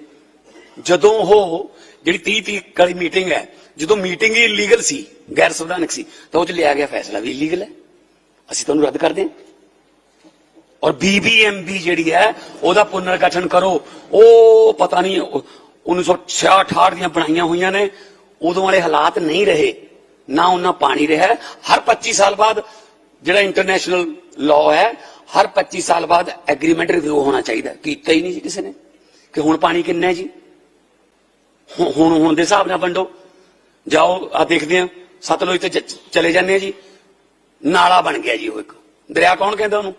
ਜਦੋਂ ਉਹ ਜਿਹੜੀ 30 30 ਵਾਲੀ ਮੀਟਿੰਗ ਹੈ, ਜਦੋਂ ਮੀਟਿੰਗ ਹੀ ਇਲੀਗਲ ਸੀ, ਗੈਰ ਸੰਵਿਧਾਨਕ ਸੀ, ਤਾਂ ਉਹ ਚ ਲਿਆ ਗਿਆ ਫੈਸਲਾ ਵੀ ਇਲੀਗਲ ਹੈ। ਅਸੀਂ ਤੁਹਾਨੂੰ ਰੱਦ ਕਰਦੇ ਹਾਂ ਔਰ ਬੀਬੀਐਮਬੀ ਜਿਹੜੀ ਹੈ, ਉਹਦਾ ਪੁਨਰਗਠਨ ਕਰੋ। ਉਹ ਪਤਾ ਨਹੀਂ ਉਹ 1966 ਦੀਆਂ ਬਣਾਈਆਂ ਹੋਈਆਂ ਨੇ। ਉਦੋਂ ਵਾਲੇ ਹਾਲਾਤ ਨਹੀਂ ਰਹੇ। ਨਾ ਉਹਨਾਂ ਪਾਣੀ ਰਿਹਾ ਹਰ 25 ਸਾਲ ਬਾਅਦ ਜਿਹੜਾ ਇੰਟਰਨੈਸ਼ਨਲ ਲਾਅ ਹੈ, ਹਰ 25 ਸਾਲ ਬਾਅਦ ਐਗਰੀਮੈਂਟ ਰਿਵਿਊ ਹੋਣਾ ਚਾਹੀਦਾ ਕੀਤਾ ਹੀ ਨਹੀਂ ਜੀ ਕਿਸੇ ਨੇ। ਕਿ ਹੁਣ ਪਾਣੀ ਕਿੰਨਾ ਹੈ ਜੀ? ਹੁਣ ਹੁਣ ਦੇ ਹਿਸਾਬ ਨਾਲ ਵੰਡੋ। ਜਾਓ ਆ ਦੇਖਦੇ ਆ ਸਤਲੁਜ ਤੇ ਚਲੇ ਜਾਂਦੇ ਆ ਜੀ। ਨਾਲਾ ਬਣ ਗਿਆ ਜੀ ਉਹ ਇੱਕ। ਦਰਿਆ ਕੌਣ ਕਹਿੰਦਾ ਉਹਨੂੰ?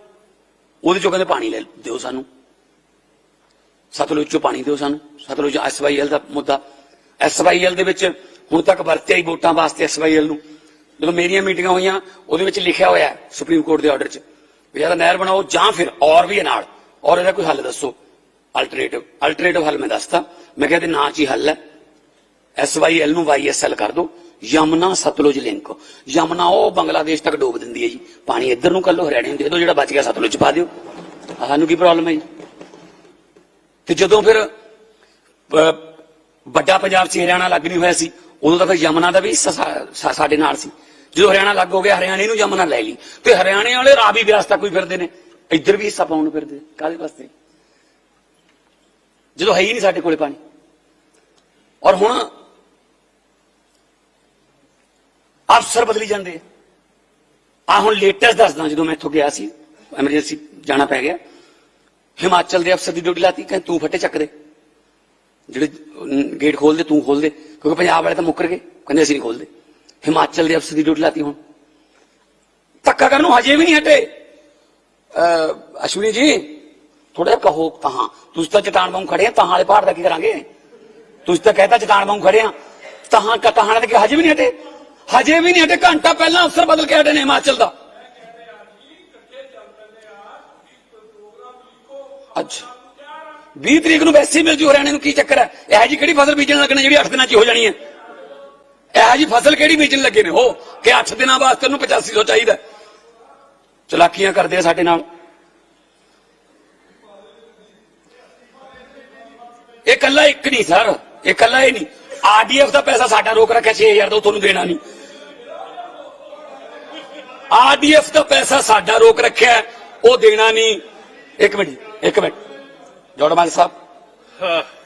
ਉਹਦੇ ਚੋਂ ਕਹਿੰਦੇ ਪਾਣੀ ਲੈ ਦਿਓ ਸਾਨੂੰ। ਸਤਲੁਜ ਚੋਂ ਪਾਣੀ ਦਿਓ ਸਾਨੂੰ। ਸਤਲੁਜ ਐਸਵਾਈਐਲ ਦਾ ਮੁੱਦਾ। ਐਸਵਾਈਐਲ ਦੇ ਵਿੱਚ ਹੁਣ ਤੱਕ ਵਰਤਿਆ ਹੀ ਵੋਟਾਂ ਵਾਸਤੇ ਐਸਵਾਈਐਲ ਨੂੰ। ਜਦੋਂ ਮੇਰੀਆਂ ਮੀਟਿੰਗਾਂ ਹੋਈਆਂ, ਉਹਦੇ ਵਿੱਚ ਲਿਖਿਆ ਹੋਇਆ ਸੁਪਰੀਮ ਕੋਰਟ ਦੇ ਆਰਡਰ 'ਚ। ਵੀ ਜਾਂ ਨਹਿਰ ਬਣਾਓ ਜਾਂ ਫਿਰ ਔਰ ਵੀ ਇਹ ਨਾਲ ਔਰ ਇਹਦਾ ਕੋਈ ਹੱਲ ਦੱਸੋ। ਅਲਟਰਨੇਟਿਵ ਅਲਟਰਨੇਟਿਵ ਹੱਲ ਮੈਂ ਦੱਸਤਾ ਮੈਂ ਕਿਹਾ ਤੇ ਨਾਂ 'ਚ ਹੀ? ਹੱਲ ਹੈ ਐਸਵਾਈਐਲ ਨੂੰ ਵਾਈਐਸਐਲ ਕਰ ਦਿਓ ਯਮਨਾ ਸਤਲੁਜ ਲਿੰਕ। ਯਮਨਾ ਉਹ ਬੰਗਲਾਦੇਸ਼ ਤੱਕ ਡੋਬ ਦਿੰਦੀ ਹੈ ਜੀ। ਪਾਣੀ ਇੱਧਰ ਨੂੰ ਕੱਲੋ ਹਰਿਆਣੇ ਨੂੰ ਦੇ ਦਿਓ ਜਿਹੜਾ ਬਚ ਗਿਆ ਸਤਲੁਜ ਪਾ ਦਿਓ। ਸਾਨੂੰ ਕੀ ਪ੍ਰੋਬਲਮ ਹੈ ਜੀ? ਤੇ ਜਦੋਂ ਫਿਰ ਵੱਡਾ ਪੰਜਾਬ 'ਚ ਹਰਿਆਣਾ ਲੱਗ ਨਹੀਂ ਹੋਇਆ ਸੀ। ਉਦੋਂ ਤਾਂ ਫਿਰ ਯਮਨਾ ਦਾ ਵੀ ਹਿੱਸਾ ਸਾਡੇ ਨਾਲ ਸੀ। ਜਦੋਂ ਹਰਿਆਣਾ ਲੱਗ ਹੋ ਗਿਆ, ਹਰਿਆਣੇ ਨੂੰ ਯਮਨਾ ਲੈ ਲਈ। ਤੇ ਹਰਿਆਣੇ ਵਾਲੇ ਰਾਵੀ ਵਿਆਸ ਤੱਕ ਵੀ ਫਿਰਦੇ ਨੇ। ਇੱਧਰ ਵੀ ਹਿੱਸਾ ਪਾਉਣ ਨੂੰ। ਫਿਰਦੇ ਕਾਹਦੇ ਵਾਸਤੇ? ਜਦੋਂ ਹੈ ਹੀ ਨਹੀਂ ਸਾਡੇ ਕੋਲੇ ਪਾਣੀ। ਔਰ ਹੁਣ ਅਫਸਰ ਬਦਲੀ ਜਾਂਦੇ ਆ। ਹੁਣ ਲੇਟੈਸਟ ਦੱਸਦਾ, ਜਦੋਂ ਮੈਂ ਇੱਥੋਂ ਗਿਆ ਸੀ ਐਮਰਜੈਂਸੀ ਜਾਣਾ ਪੈ ਗਿਆ। ਹਿਮਾਚਲ ਦੇ ਅਫਸਰ ਦੀ ਡਿਊਟੀ ਲਾਤੀ, ਕਹਿੰਦੇ ਤੂੰ ਫੱਟੇ ਚੱਕ ਦੇ। ਜਿਹੜੇ ਗੇਟ ਖੋਲ ਦੇ, ਤੂੰ ਖੋਲ ਦੇ। ਕਿਉਂਕਿ ਪੰਜਾਬ ਵਾਲੇ ਤਾਂ ਮੁੱਕਰ ਗਏ, ਕਹਿੰਦੇ ਅਸੀਂ ਨਹੀਂ ਖੋਲਦੇ ਹਿਮਾਚਲ ਦੇ ਅਫਸਰ ਦੀ ਡਿਊਟੀ ਲਾਤੀ ਹੁਣ। ਧੱਕਾ ਕਰਨ ਨੂੰ ਹਜੇ ਵੀ ਨਹੀਂ ਹਟੇ। ਅਸ਼ਵਨੀ ਜੀ ਥੋੜਾ ਜਿਹਾ ਕਹੋ ਤਾਂ, ਤੁਸੀਂ ਤਾਂ ਚਟਾਨ ਵਾਂਗ ਖੜੇ ਆ, ਤਾਂ ਵਾਲੇ ਪਹਾੜ ਦਾ ਕੀ ਕਰਾਂਗੇ? ਤੁਸੀਂ ਤਾਂ ਕਹਿਤਾ ਚਟਾਨ ਵਾਂਗ ਖੜੇ ਆ, ਤਾਂ ਕਤਾਹਾਂ ਦੇ ਹਜੇ ਵੀ ਨਹੀਂ ਹਟੇ, ਹਜੇ ਵੀ ਨਹੀਂ ਹਟੇ, ਘੰਟਾ ਪਹਿਲਾਂ ਅਫਸਰ ਬਦਲ ਕੇ ਹਟੇ ਨੇ ਹਿਮਾਚਲ ਦਾ। ਅੱਛਾ। 20 ਤਰੀਕ ਨੂੰ ਵੈਸੇ ਮਿਲ ਜੂ ਹਰਿਆਣੇ ਨੂੰ ਕੀ ਚੱਕਰ ਹੈ? ਇਹ ਜੀ ਕਿਹੜੀ ਫਸਲ ਬੀਜਣ ਲੱਗਣੀ ਜਿਹੜੀ 8 ਦਿਨਾਂ 'ਚ ਹੋ ਜਾਣੀ ਹੈ? ਇਹ ਜੀ ਫਸਲ ਕਿਹੜੀ ਬੀਜਣ ਲੱਗੇ ਨੇ? ਹੋ, ਕਿ 8 ਦਿਨਾਂ ਵਾਸਤੇ ਉਹਨੂੰ 8500 ਚਾਹੀਦਾ ਚਲਾਕੀਆਂ ਕਰਦੇ ਆ ਸਾਡੇ ਨਾਲ। ਇਹ ਕੱਲਾ ਇੱਕ ਨਹੀਂ ਸਰ ਇਹ ਕੱਲਾ ਹੀ ਨਹੀਂ ਆਰਡੀਐਫ ਦਾ ਪੈਸਾ ਸਾਡਾ ਰੋਕ ਰੱਖਿਆ 6000 ਦਾ ਤੁਹਾਨੂੰ ਦੇਣਾ ਨਹੀਂ। ਆਰਡੀਐਫ ਦਾ ਪੈਸਾ ਸਾਡਾ ਰੋਕ ਰੱਖਿਆ ਉਹ ਦੇਣਾ ਨਹੀਂ। ਇੱਕ ਮਿੰਟ ਇੱਕ ਮਿੰਟ। ਜੋੜਮਾਲ ਸਾਹਿਬ।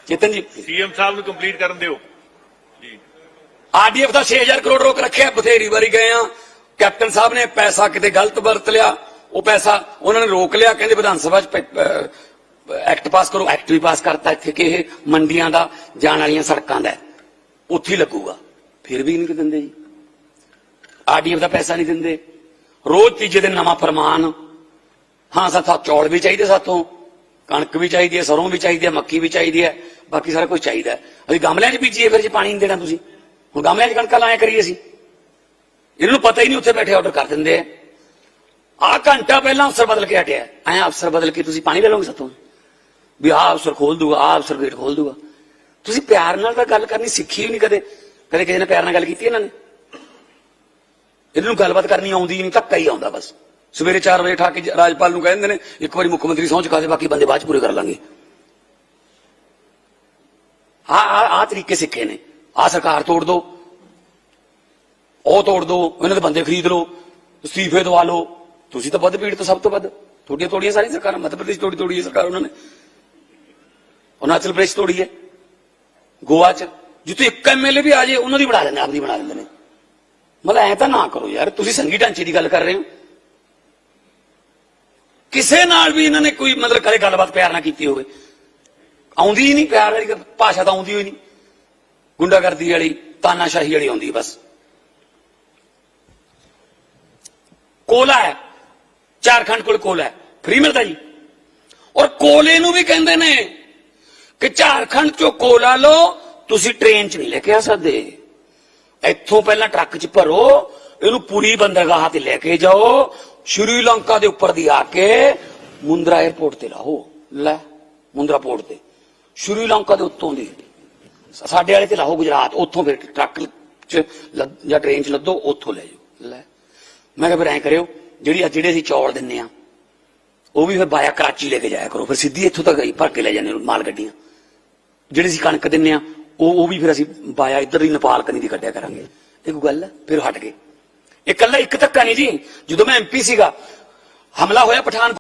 ਚੇਤਨ ਜੀ। ਸੀਐਮ ਸਾਹਿਬ ਨੂੰ ਕੰਪਲੀਟ ਕਰਨ ਦਿਓ। ਜੀ। ਆਰਡੀਐਫ ਦਾ 6000 ਕਰੋੜ ਰੋਕ ਰੱਖਿਆ ਬਥੇਰੀ ਵਾਰੀ ਗਏ ਆ। ਕੈਪਟਨ ਸਾਹਿਬ ਨੇ ਪੈਸਾ ਕਿਤੇ ਗਲਤ ਵਰਤ ਲਿਆ ਉਹ ਪੈਸਾ ਉਹਨਾਂ ਨੇ ਰੋਕ ਲਿਆ ਕਹਿੰਦੇ ਵਿਧਾਨ ਸਭਾ ਚ ਐਕਟ ਪਾਸ ਕਰੋ ਐਕਟ ਵੀ ਪਾਸ ਕਰਤਾ ਇੱਥੇ ਕਿ ਇਹ ਮੰਡੀਆਂ ਦਾ, ਜਾਣ ਵਾਲੀਆਂ ਸੜਕਾਂ ਦਾ। ਉੱਥੇ ਹੀ ਲੱਗੂਗਾ। ਫਿਰ ਵੀ ਨਹੀਂ ਦਿੰਦੇ ਜੀ। ਆਰਡੀਐਫ ਦਾ ਪੈਸਾ ਨਹੀਂ ਦਿੰਦੇ। ਰੋਜ਼ ਤੀਜੇ ਦਿਨ ਨਵਾਂ ਫਰਮਾਨ। ਹਾਂ, ਸਾਥਾ ਚੌਲ ਵੀ ਚਾਹੀਦੇ ਸਾਥੋਂ। ਕਣਕ ਵੀ ਚਾਹੀਦੀ ਹੈ, ਸਰੋਂ ਵੀ ਚਾਹੀਦੀ ਹੈ, ਮੱਕੀ ਵੀ ਚਾਹੀਦੀ ਹੈ। ਬਾਕੀ ਸਾਰਾ ਕੁਝ ਚਾਹੀਦਾ ਅਸੀਂ ਗਮਲਿਆਂ 'ਚ ਬੀਜੀਏ, ਫਿਰ ਜੇ ਪਾਣੀ ਨਹੀਂ ਦੇਣਾ ਤੁਸੀਂ। ਹੁਣ ਗਮਲਿਆਂ 'ਚ ਕਣਕਾਂ ਲਾਇਆ ਕਰੀਏ ਅਸੀਂ। ਇਹਨਾਂ ਨੂੰ ਪਤਾ ਹੀ ਨਹੀਂ ਉੱਥੇ ਬੈਠੇ ਆਰਡਰ ਕਰ ਦਿੰਦੇ ਆ। ਆ ਘੰਟਾ ਪਹਿਲਾਂ ਅਫਸਰ ਬਦਲ ਕੇ ਹਟਿਆ। ਐ ਅਫਸਰ ਬਦਲ ਕੇ ਤੁਸੀਂ ਪਾਣੀ ਲੈ ਲਓਗੇ ਸਾਥੋਂ? ਵੀ ਆਹ ਅਫਸਰ ਖੋਲ ਦੂਗਾ, ਆਹ ਅਫਸਰ ਗੇਟ ਖੋਲ ਦੂਗਾ। ਤੁਸੀਂ ਪਿਆਰ ਨਾਲ ਤਾਂ ਗੱਲ ਕਰਨੀ ਸਿੱਖੀ ਵੀ ਨਹੀਂ ਕਦੇ। ਕਦੇ ਕਿਸੇ ਨੇ ਪਿਆਰ ਨਾਲ ਗੱਲ ਕੀਤੀ ਇਹਨਾਂ ਨੇ? ਇਹਨਾਂ ਨੂੰ ਗੱਲਬਾਤ ਕਰਨੀ ਆਉਂਦੀ ਨਹੀਂ, ਧੱਕਾ ਹੀ ਆਉਂਦਾ ਬਸ। ਸਵੇਰੇ 4 ਵਜੇ ਠਾ ਕੇ ਰਾਜਪਾਲ ਨੂੰ ਕਹਿੰਦੇ ਨੇ, ਇੱਕ ਵਾਰੀ ਮੁੱਖ ਮੰਤਰੀ ਸਹੁੰ ਚੁਕਾ ਦੇ, ਬਾਕੀ ਬੰਦੇ ਬਾਅਦ ਚ ਪੂਰੇ ਕਰ ਲਾਂਗੇ। ਆ ਆ ਆ ਤਰੀਕੇ ਸਿੱਖੇ ਨੇ। ਆ ਸਰਕਾਰ ਤੋੜ ਦੋ। ਉਹ ਤੋੜ ਦੋ। ਇਹਨਾਂ ਦੇ ਬੰਦੇ ਖਰੀਦ ਲਓ। ਅਸਤੀਫੇ ਦਵਾ ਲਓ। ਤੁਸੀਂ ਤਾਂ ਵੱਧ ਪੀੜਤ ਸਭ ਤੋਂ ਵੱਧ। ਤੁਹਾਡੀਆਂ ਥੋੜੀਆਂ ਸਾਰੀ ਸਰਕਾਰਾਂ, ਮੱਧ ਪ੍ਰਦੇਸ਼ ਤੋੜੀ ਤੋੜੀ ਸਰਕਾਰ ਉਹਨਾਂ ਨੇ। ਅਰੁਣਾਚਲ ਪ੍ਰਦੇਸ਼ ਤੋੜੀ ਹੈ ਗੋਆ ਚ ਜਿੱਥੇ ਇੱਕ ਐਮਐਲਏ ਵੀ ਆ ਜੇ ਉਹਨਾਂ ਦੀ ਬਣਾ ਲੈਂਦੇ ਆਪਦੀ ਬਣਾ ਲੈਂਦੇ ਨੇ ਮਤਲਬ ਐ ਤਾਂ ਨਾ ਕਰੋ ਯਾਰ ਤੁਸੀਂ ਸੰਗੀ ਢਾਂਚੇ ਦੀ ਗੱਲ ਕਰ ਰਹੇ ਹੋ ਕਿਸੇ ਨਾਲ ਵੀ ਇਹਨਾਂ ਨੇ ਕੋਈ ਮਤਲਬ ਕਦੇ ਗੱਲਬਾਤ ਪਿਆਰ ਨਾਲ ਕੀਤੀ ਹੋਵੇ ਆਉਂਦੀ ਹੀ ਨਹੀਂ ਪਿਆਰ ਵਾਲੀ ਗੱਲ- ਭਾਸ਼ਾ ਤਾਂ ਆਉਂਦੀ ਹੋਈ ਨਹੀਂ ਗੁੰਡਾਗਰਦੀ ਵਾਲੀ ਤਾਨਾਸ਼ਾਹੀ ਵਾਲੀ ਆਉਂਦੀ ਬਸ ਕੋਲਾ ਹੈ ਝਾਰਖੰਡ ਕੋਲ ਕੋਲਾ ਹੈ ਫ੍ਰੀ ਮਿਲਦਾ ਜੀ ਔਰ ਕੋਲੇ ਨੂੰ ਵੀ ਕਹਿੰਦੇ ਨੇ ਕਿ ਝਾਰਖੰਡ ਚੋਂ ਕੋਲਾ ਲਓ, ਤੁਸੀਂ ਟ੍ਰੇਨ 'ਚ ਨਹੀਂ ਲੈ ਕੇ ਆ ਸਕਦੇ। ਇੱਥੋਂ ਪਹਿਲਾਂ ਟਰੱਕ 'ਚ ਭਰੋ, ਇਹਨੂੰ ਪੂਰੀ ਬੰਦਰਗਾਹ ਤੇ ਲੈ ਕੇ ਜਾਓ, ਸ਼੍ਰੀਲੰਕਾ ਦੇ ਉੱਪਰ ਦੀ ਆ ਕੇ ਮੁੰਦਰਾ 에ਅਰਪੋਰਟ ਤੇ ਲਾਓ। ਲੈ, ਮੁੰਦਰਾ ਪੋਰਟ ਤੇ। ਸ਼੍ਰੀਲੰਕਾ ਦੇ ਉੱਤੋਂ ਦੀ। ਸਾਡੇ ਵਾਲੇ ਤੇ ਲਾਹੋ ਗੁਜਰਾਤ, ਉੱਥੋਂ ਫਿਰ ਟਰੱਕ 'ਚ ਲੱਦ- ਜਾਂ ਟ੍ਰੇਨ 'ਚ ਲੱਦੋ, ਉੱਥੋਂ ਲੈ ਜਾਓ। ਲੈ। ਮੈਂ ਕਿਹਾ ਫਿਰ ਐਂ ਕਰਿਓ, ਜਿਹੜੀ ਅੱਜ ਜਿਹੜੇ ਅਸੀਂ ਚੌਲ ਦਿੰਨੇ ਆ, ਉਹ ਵੀ ਫਿਰ ਬਾਇਆ ਕਰਾਚੀ ਲੈ ਕੇ ਜਾਇਆ ਕਰੋ। ਫਿਰ ਸਿੱਧੀ ਇੱਥੋਂ ਤੱਕ ਹੀ ਭਰ ਕੇ ਲੈ ਜਾਂਦੇ ਮਾਲ ਗੱਡੀਆਂ। ਜਿਹੜੀ ਅਸੀਂ ਕਣਕ ਦਿੰਨੇ ਆ, ਉਹ ਉਹ ਵੀ ਫਿਰ ਅਸੀਂ ਬਾਇਆ ਇੱਧਰ ਦੀ ਨੇਪਾਲ ਕਨੀ ਦੀ ਕੱਢਿਆ ਕਰਾਂਗੇ। ਇਹ ਕੋਈ ਗੱਲ ਫਿਰ ਹਟ ਗਏ। ਇਹ ਕੱਲਾ ਇੱਕ ਧੱਕਾ ਨਹੀਂ ਜੀ। ਜਦੋਂ ਮੈਂ ਐਮਪੀ ਸੀਗਾ, ਹਮਲਾ ਹੋਇਆ ਪਠਾਨ